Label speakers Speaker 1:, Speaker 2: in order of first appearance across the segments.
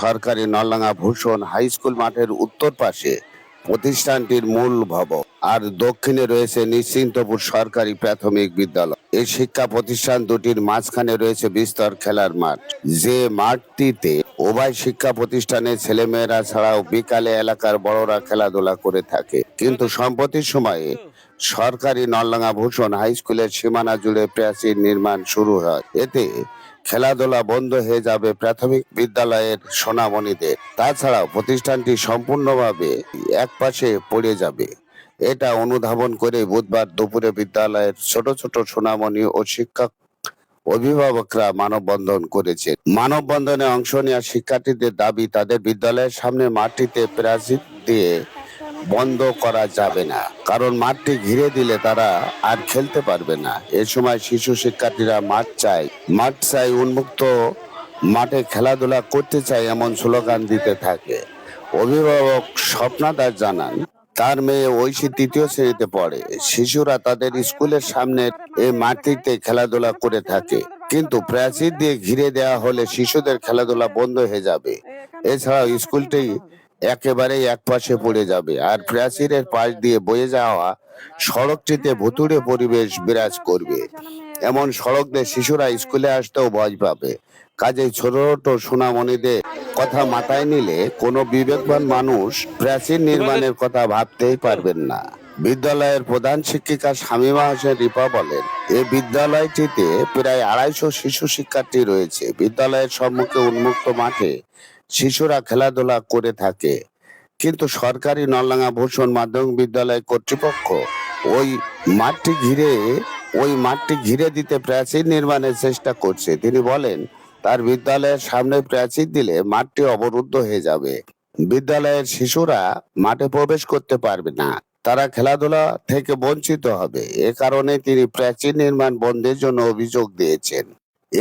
Speaker 1: সরকারি নলডাঙ্গা ভূষণ high school মাঠের উত্তর পাশে প্রতিষ্ঠানটির মূল ভবন। আর দক্ষিণে রয়েছে নিশ্চিন্তপুর সরকারি প্রাথমিক বিদ্যালয়। এই শিক্ষা প্রতিষ্ঠান দুটির মাঝখানে রয়েছে বিস্তর খেলার মাঠ। যে মাঠটিতে উভয় শিক্ষা প্রতিষ্ঠানের ছেলেমেয়েরা ছাড়াও বিকালে এলাকার বড়রা খেলাধুলা করে থাকে। কিন্তু সম্প্রতির সময়ে সরকারি নলডাঙ্গা ভূষণ হাই স্কুলের সীমানা জুড়ে প্রাচীর নির্মাণ শুরু হয়। এতে খেলাধুলা বন্ধ হয়ে যাবে প্রাথমিক বিদ্যালয়ের সোনামণিদের। তাছাড়াও প্রতিষ্ঠানটি সম্পূর্ণভাবে একপাশে পড়ে যাবে। এটা অনুধাবন করে বুধবার দুপুরে বিদ্যালয়ের ছোট ছোট সোনামণি ও শিক্ষক অভিভাবকরা মানববন্ধন করেছে। মানববন্ধনে অংশ নেওয়া শিক্ষার্থীদের দাবি, তাদের বিদ্যালয়ের সামনে মাটিতে প্রাচীর দিয়ে বন্ধ করা যাবে না। কারণ মাঠটি ঘিরে দিলে তারা আর খেলতে পারবে না। এ সময় শিশু শিক্ষার্থীরা মাঠ চায়, মাঠ চাই উন্মুক্ত মাঠে খেলাধুলা করতে চায় এমন স্লোগান দিতে থাকে। অভিভাবক স্বপ্নাদার জানান, তার মেয়ে ঐশী তৃতীয় শ্রেণীতে পড়ে। শিশুরা তাদের স্কুলের সামনে এই মাঠটিতে খেলাধুলা করে থাকে। কিন্তু প্রাচীর দিয়ে ঘিরে দেওয়া হলে শিশুদের খেলাধুলা বন্ধ হয়ে যাবে। এছাড়াও স্কুলটি একেবারেই একপাশে পড়ে যাবে আর প্রাচীরের পাশ দিয়ে বয়ে যাওয়া সড়কটিতে ভুতুড়ে পরিবেশ বিরাজ করবে এমন সড়ক দিয়ে শিশুরা স্কুলে আসতেও ভয় পাবে কাজেই ছোট ছোট সোনামণিদের কথা মাথায় নিলে কোনো বিবেকবান মানুষ প্রাচীর নির্মাণের কথা ভাবতেই পারবেন না বিদ্যালয়ের প্রধান শিক্ষিকা শামীমা হোসেন রিপা বলেন এই বিদ্যালয়টিতে প্রায় আড়াইশো শিশু শিক্ষার্থী রয়েছে বিদ্যালয়ের সম্মুখে উন্মুক্ত মাঠে শিশুরা খেলাধুলা করে থাকে। কিন্তু সরকারি নলডাঙ্গা ভূষণ মাধ্যমিক বিদ্যালয় কর্তৃপক্ষ ওই মাঠটি ঘিরে, ওই মাঠটি ঘিরে দিতে প্রাচীর নির্মাণের চেষ্টা করছে। তিনি বলেন, তার বিদ্যালয়ের সামনে প্রাচীর দিলে মাঠটি অবরুদ্ধ হয়ে যাবে। বিদ্যালয়ের শিশুরা মাঠে প্রবেশ করতে পারবে না। তারা খেলাধুলা থেকে বঞ্চিত হবে। এ কারণে তিনি প্রাচীর নির্মাণ বন্ধের জন্য অভিযোগ দিয়েছেন।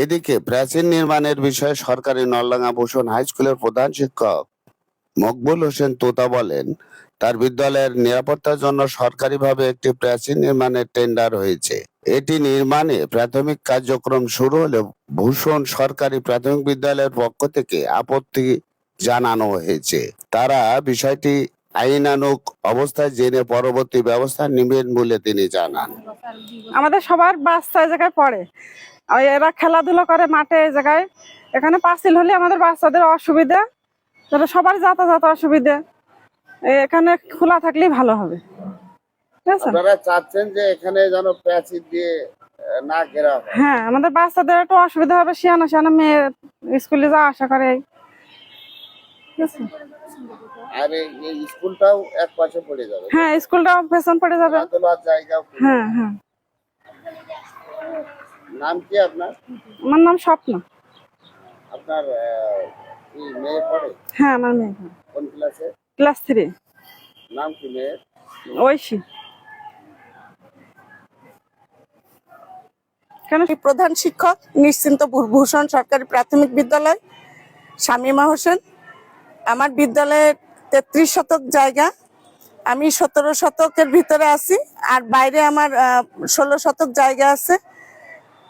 Speaker 1: এদিকে প্রাচীন নির্মাণের বিষয়ে সরকারি নলডাঙ্গা ভূষণ হাই স্কুলের প্রধান শিক্ষক মকবুল হোসেন তোতা বলেন, তার বিদ্যালয়ের নিরাপত্তার জন্য সরকারিভাবে একটি প্রাচীন নির্মাণের টেন্ডার হয়েছে। এটি নির্মাণে প্রাথমিক কার্যক্রম শুরু হলে ভূষণ সরকারি প্রাথমিক বিদ্যালয়ের পক্ষ থেকে আপত্তি জানানো হয়েছে। তারা বিষয়টি আইনানুক অবস্থায় জেনে পরবর্তী ব্যবস্থা নেবেন বলে তিনি জানান।
Speaker 2: আমাদের সবার বাচ্চা জায়গায় পড়ে। এরা খেলাধুলা করে মাঠে এই জায়গায়। এখানে পাঁচিল হলে আমাদের বাচ্চাদের অসুবিধা তাহলে সবার যাতায়াত অসুবিধা। এখানে খোলা থাকলেই ভালো হবে।
Speaker 1: আপনারা চাচ্ছেন যে এখানে যেন দিয়ে না ঘেরা হ্যাঁ।
Speaker 2: আমাদের বাচ্চাদের একটু অসুবিধা হবে মেয়ে স্কুলে যাওয়া আসা করে।
Speaker 1: আর এই স্কুলটাও এক পাশে পড়ে যাবে।
Speaker 2: হ্যাঁ স্কুলটা পেছন পড়ে যাবে। হ্যাঁ হ্যাঁ।
Speaker 1: নাম কি আপনার?
Speaker 2: আমার নাম স্বপ্ন।
Speaker 1: আপনার কি মেয়ে পড়ে?
Speaker 2: হ্যাঁ আমার মেয়ে
Speaker 1: কোন ক্লাসে
Speaker 2: ক্লাস থ্রি।
Speaker 1: নাম কি মেয়ের?
Speaker 2: ঐশী। কেন?
Speaker 3: প্রধান শিক্ষক নিশ্চিন্তপুর ভূষণ সরকারি প্রাথমিক বিদ্যালয় শামীমা হোসেন। আমার বিদ্যালয়ে তেত্রিশ শতক জায়গা। আমি সতেরো শতকের ভিতরে আছি আর বাইরে আমার ষোলো শতক জায়গা আছে।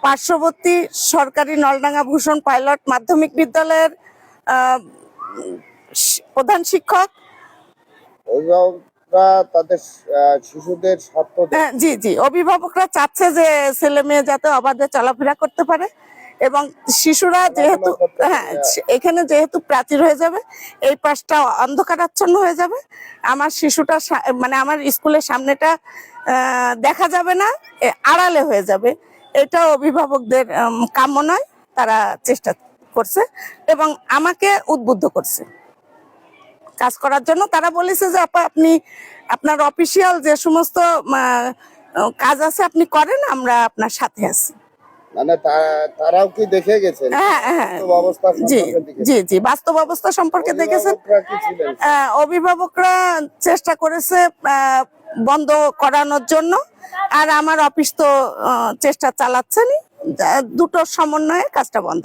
Speaker 3: পার্শ্ববর্তী সরকারি নলডাঙ্গা ভূষণ পাইলট মাধ্যমিক বিদ্যালয়ের প্রধান শিক্ষক।
Speaker 1: অভিভাবকরা তাদের শিশুদের স্বার্থ
Speaker 3: হ্যাঁ, জি জি। অভিভাবকরা চাচ্ছে যে ছেলে মেয়ে যাতে অবাধে চলাফেরা করতে পারে এবং শিশুরা যেহেতু হ্যাঁ এখানে যেহেতু প্রাচীর হয়ে যাবে এই পাশটা অন্ধকারাচ্ছন্ন হয়ে যাবে। আমার শিশুটা মানে আমার স্কুলের সামনেটা দেখা যাবে না আড়ালে হয়ে যাবে। এটা অভিভাবকদের কাম্য নয় তারা চেষ্টা করছে এবং আমাকে উদ্বুদ্ধ করছে। কাজ করার জন্য তারা বলেছে যে আপা আপনি আপনার অফিসিয়াল যে সমস্ত কাজ আছে আপনি করেন আমরা আপনার সাথে আছি।
Speaker 1: মানে তারাও কি দেখে গেছেন?
Speaker 3: হ্যাঁ হ্যাঁ
Speaker 1: অবস্থা
Speaker 3: জি জি জি বাস্তব অবস্থা সম্পর্কে দেখেছেন।
Speaker 1: অভিভাবকরা
Speaker 3: চেষ্টা করেছে বন্ধ করানোর জন্য। আর আমার অফিস তো চেষ্টা চালাচ্ছেনই। দুটো দুটোর সমন্বয়ে কাজটা বন্ধ।